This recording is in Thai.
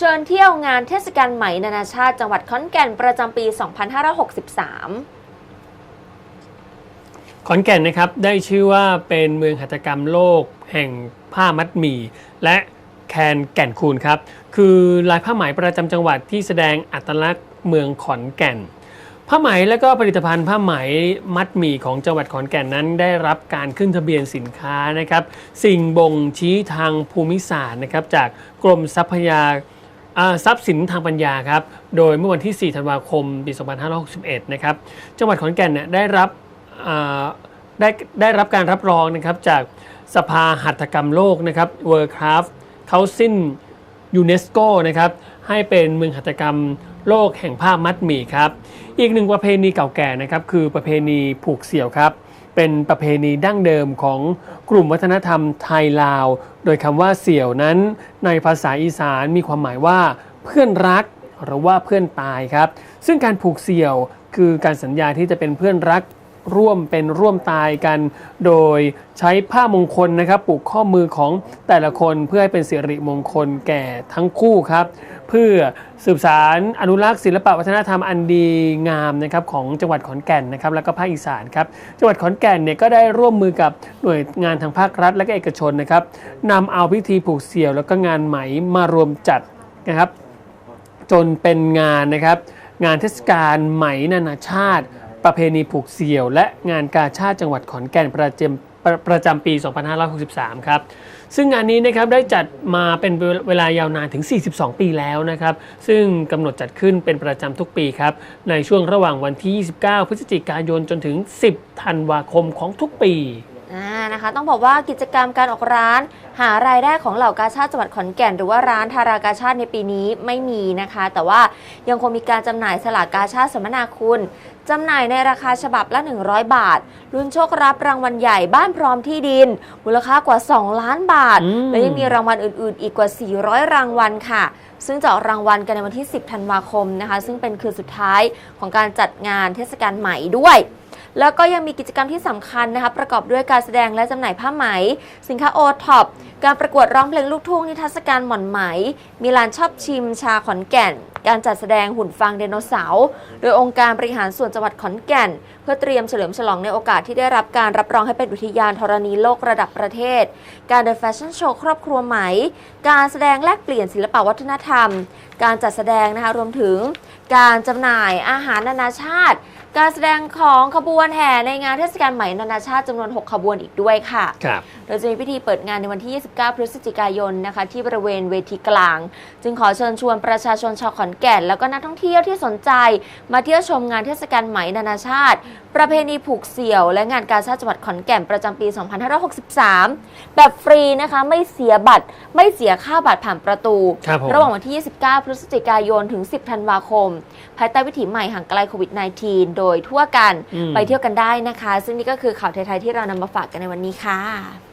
เชิญเที่ยวงานเทศกาลไหมนานาชาติจังหวัดขอนแก่นประจำปี 2563ขอนแก่นนะครับได้ชื่อว่าเป็นเมืองหัตถกรรมโลกแห่งผ้ามัดหมี่และแคนแก่นคูนครับคือลายผ้าไหมประจำจังหวัดที่แสดงอัตลักษณ์เมืองขอนแก่น ผ้าไหมและก็ผลิตภัณฑ์ผ้าไหมมัดหมี่ของจังหวัดขอนแก่นนั้นได้รับการขึ้นทะเบียนสินค้านะครับ สิ่งบ่งชี้ทางภูมิศาสตร์นะครับจากกรมทรัพยา ทรัพย์สินทางปัญญาครับ โดยเมื่อวันที่ 4 ธันวาคม ปี 2561 นะครับ จังหวัดขอนแก่นเนี่ยได้รับได้ได้รับการรับรองนะครับจากสภาหัตถกรรมโลกนะครับ World Craft Council UNESCO นะครับให้เป็นเมืองหัตถกรรมโลกแห่งผ้ามัดหมี่ครับ อีกหนึ่งประเพณีเก่าแก่นะครับคือประเพณีผูกเสี่ยวครับ เป็นประเพณีดั้งเดิมของกลุ่มวัฒนธรรมไทยลาว โดยคำว่าเสี่ยวนั้นในภาษาอีสานมีความหมายว่าเพื่อนรักหรือว่าเพื่อนตายครับ ซึ่งการผูกเสี่ยวคือการสัญญาที่จะเป็นเพื่อนรัก ร่วมเป็นร่วมตายกัน โดยใช้ผ้ามงคลนะครับผูกข้อมือของแต่ละคนเพื่อให้เป็นสิริมงคลแก่ทั้งคู่ครับ เพื่อสืบสารอนุรักษ์ศิลปวัฒนธรรมอันดีงามนะครับของจังหวัดขอนแก่นนะครับแล้วก็ภาคอีสานครับจังหวัดขอนแก่นเนี่ยก็ได้ร่วมมือกับหน่วยงานทางภาครัฐ และก็เอกชนนะครับนำเอาพิธีผูกเสี่ยว แล้วก็งานไหมมารวมจัดนะครับจนเป็นงานนะครับงานเทศกาลไหมนานาชาติ ประเพณีผูกเสี่ยว และงานกาชาติจังหวัดขอนแก่นประจำประประจำปี 2563 ครับ ซึ่งงานนี้นะครับได้จัดมาเป็นเวลายาวนานถึง 42 ปีแล้วนะครับ ซึ่งกำหนดจัดขึ้นเป็นประจำทุกปีครับ ในช่วงระหว่างวันที่ 29 พฤศจิกายนจนถึง 10 ธันวาคมของทุกปี นะคะ ต้องบอกว่ากิจกรรมการออกร้าน หารายได้ของเหล่ากาชาติจังหวัดขอนแก่น หรือว่าร้านทารากาชาติในปีนี้ไม่มีนะคะ แต่ว่ายังคงมีการจำหน่ายสลากกาชาติสมนาคุณจำหน่ายในราคาฉบับละ 100 บาท ลุ้นโชครับรางวัลใหญ่บ้านพร้อมที่ดิน มูลค่ากว่า 2 ล้านบาทอืมและยังมีรางวัลอื่น ๆ อีกกว่า 400 รางวัลค่ะ ซึ่งจะออกรางวัลกันในวันที่ 10 ธันวาคมนะคะ ซึ่งเป็นคืนสุดท้ายของการจัดงานเทศกาลใหม่ด้วย แล้วก็ยังมีกิจกรรมที่สำคัญนะคะประกอบด้วยการแสดงและจำหน่ายผ้าไหม สินค้าโอท็อปการประกวดร้องเพลงลูกทุ่งนิทรรศการหม่อนไหม มีลานชอบชิมชาขอนแก่น การจัดแสดงหุ่นฟางไดโนเสาร์โดยองค์การบริหารส่วนจังหวัดขอนแก่น เพื่อเตรียมเฉลิมฉลองในโอกาสที่ได้รับการรับรองให้เป็นอุทยานธรณีโลกระดับประเทศ การเดินแฟชั่นโชว์ครอบครัวไหม การแสดงแลกเปลี่ยนศิลปวัฒนธรรม การจัดแสดงนะคะรวมถึง การจำหน่ายอาหารนานาชาติ การแสดงของขบวนแห่ในงานเทศกาลไหมนานาชาติจำนวน 6 ขบวนอีกด้วยค่ะครับโดยจะมีพิธีเปิดงานในวันที่ 29 พฤศจิกายนนะคะ ที่บริเวณเวทีกลาง จึงขอเชิญชวนประชาชนชาวขอนแก่น แล้วก็นักท่องเที่ยวที่สนใจ มาเที่ยวชมงานเทศกาลไหมนานาชาติ ประเพณีผูกเสี่ยว และงานกาชาติจังหวัดขอนแก่นประจำปี 2563 แบบฟรีนะคะไม่เสียบัตร ไม่เสียค่าบัตรผ่านประตูครับผมระหว่างวันที่ 29 พฤศจิกายนถึง 10 ธันวาคม ภายใต้วิถีใหม่ห่างไกลโควิด -19 โดยทั่วกันอืมไปเที่ยวกันได้นะคะ ซึ่งนี่ก็คือข่าวไทยๆที่เรานำมาฝากกันในวันนี้ค่ะ